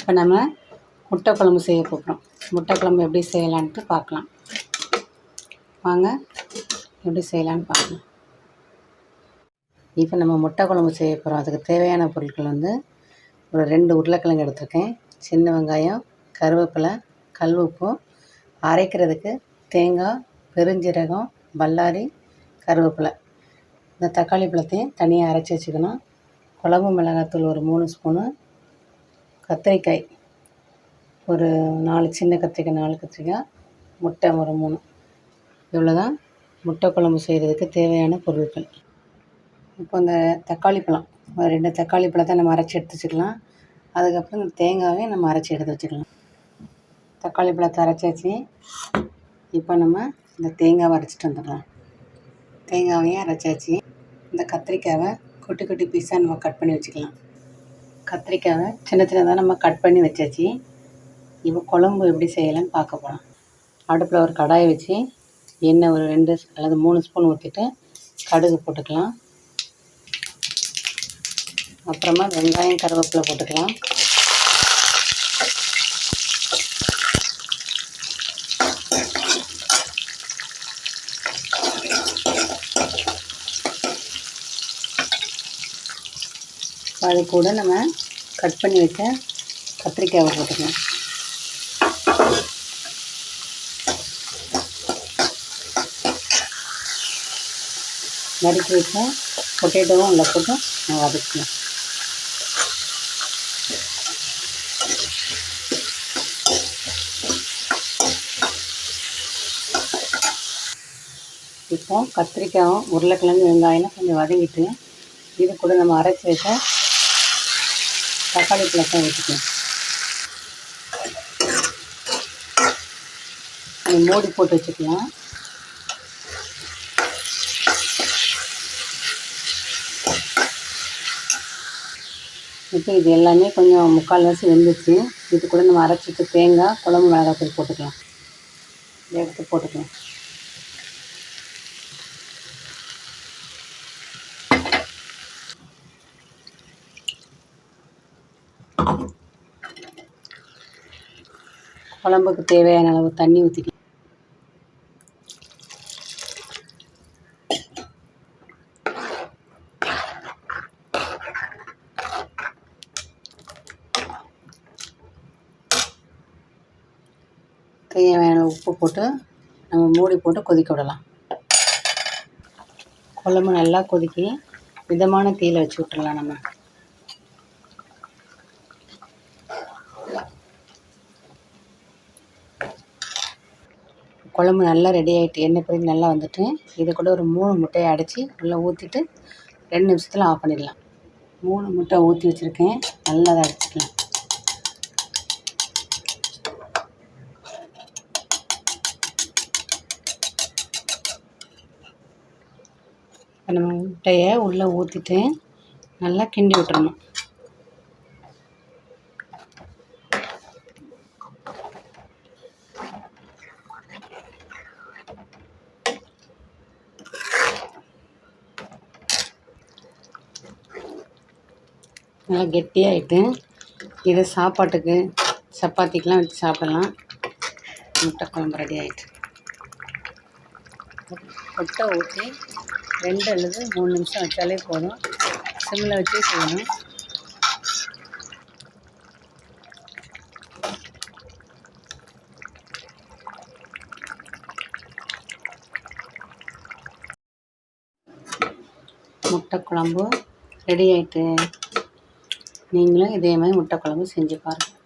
இப்போ நம்ம முட்டை குழம்பு செய்ய போகிறோம். முட்டை குழம்பு எப்படி செய்யலான்ட்டு பார்க்கலாம். வாங்க எப்படி செய்யலான்னு பார்க்கலாம். இப்போ நம்ம முட்டை குழம்பு செய்ய போகிறோம். அதுக்கு தேவையான பொருட்கள் வந்து ஒரு ரெண்டு உருளைக்கிழங்கு எடுத்திருக்கேன். சின்ன வெங்காயம் கருவேப்பிலை கல் அரைக்கிறதுக்கு தேங்காய் பெருஞ்சீரகம் பல்லாரி கருவேப்பிலை. இந்த தக்காளி பழத்தையும் தனியாக அரைச்சி வச்சுக்கணும். குழம்பு மிளகாத்தூள் ஒரு மூணு ஸ்பூனு கத்திரிக்காய். ஒரு நாலு சின்ன கத்திரிக்காய் நாலு கத்திரிக்காய் முட்டை ஒரு மூணு. இவ்வளோ தான் முட்டை குழம்பு செய்கிறதுக்கு தேவையான பொருட்கள். இப்போ இந்த தக்காளி பழம். ஒரு ரெண்டு தக்காளி பழத்தை நம்ம அரைச்சி எடுத்து வச்சுக்கலாம். அதுக்கப்புறம் இந்த தேங்காவையும் நம்ம அரைச்சி எடுத்து வச்சுக்கலாம். தக்காளி பழத்தை அரைச்சாச்சு இப்போ நம்ம இந்த தேங்காவை அரைச்சிட்டு வந்துடலாம். தேங்காவையும் அரைச்சாச்சு இந்த கத்திரிக்காவை குட்டி குட்டி பீஸாக நம்ம கட் பண்ணி வச்சுக்கலாம். கத்திரிக்காவை சின்ன சின்னதாக நம்ம கட் பண்ணி வச்சாச்சு. இப்போ குழம்பு எப்படி செய்யலாம்னு பார்க்க போகலாம் அடுப்பில் ஒரு கடாயை வச்சு எண்ணெய் ஒரு ரெண்டு அல்லது மூணு ஸ்பூன் ஊற்றிட்டு கடுகு போட்டுக்கலாம். அப்புறமா வெங்காயம் கருவேப்பிலை போட்டுக்கலாம். அது கூட நம்ம கட் பண்ணி வச்ச கத்திரிக்காயை போட்டுக்கலாம் நறுக்கி வச்ச பொட்டேட்டோவும் உள்ள போட்டு நான் வதக்கலாம் இப்போ கத்திரிக்காயும் உருளைக்கிழங்கு வெங்காயம் கொஞ்சம் வதங்கிட்டு இது கூட நம்ம அரைச்சி வச்ச தக்காளி பழத்தை ஊற்றிக்கலாம் மூடி போட்டு வச்சுக்கலாம் இப்போ இது எல்லாமே கொஞ்சம் முக்கால்வாசி வெந்துச்சு இது கூட நம்ம அரைச்சிட்டு தேங்காய் குழம்பு மிளகாத்தூள் போட்டுக்கலாம். எடுத்து போட்டுக்கலாம். குழம்புக்கு தேவையான அளவு தண்ணி ஊற்றிக்க தேவையான உப்பு போட்டு நம்ம மூடி போட்டு கொதிக்க விடலாம். குழம்பு நல்லா கொதிக்கி மிதமான தீயில் வச்சு விட்ருலாம் நம்ம. குழம்பு நல்லா ரெடி ஆகிட்டு எண்ணெய் பிறகு நல்லா வந்துட்டு இது கூட ஒரு மூணு முட்டையை அடைச்சி உள்ளே ஊற்றிட்டு ரெண்டு நிமிஷத்தில் ஆஃப் பண்ணிடலாம். மூணு முட்டை ஊற்றி வச்சுருக்கேன். நல்லா அதை அடிச்சிக்கலாம். நம்ம முட்டையை உள்ளே ஊற்றிட்டு நல்லா கிண்டி விட்டுறணும். நல்லா கெட்டியாகிட்டு இதை சாப்பாட்டுக்கு சப்பாத்திக்கெலாம் வச்சு சாப்பிடலாம். முட்டை குழம்பு ரெடி ஆகிட்டு முட்டை ஊற்றி ரெண்டு அல்லது மூணு நிமிஷம் வச்சாலே போதும். சிம்மில் வச்சு செய்யணும். முட்டை குழம்பு ரெடி ஆகிட்டு நீங்களும் இதே மாதிரி முட்டை குழம்பு செஞ்சு பாருங்கள்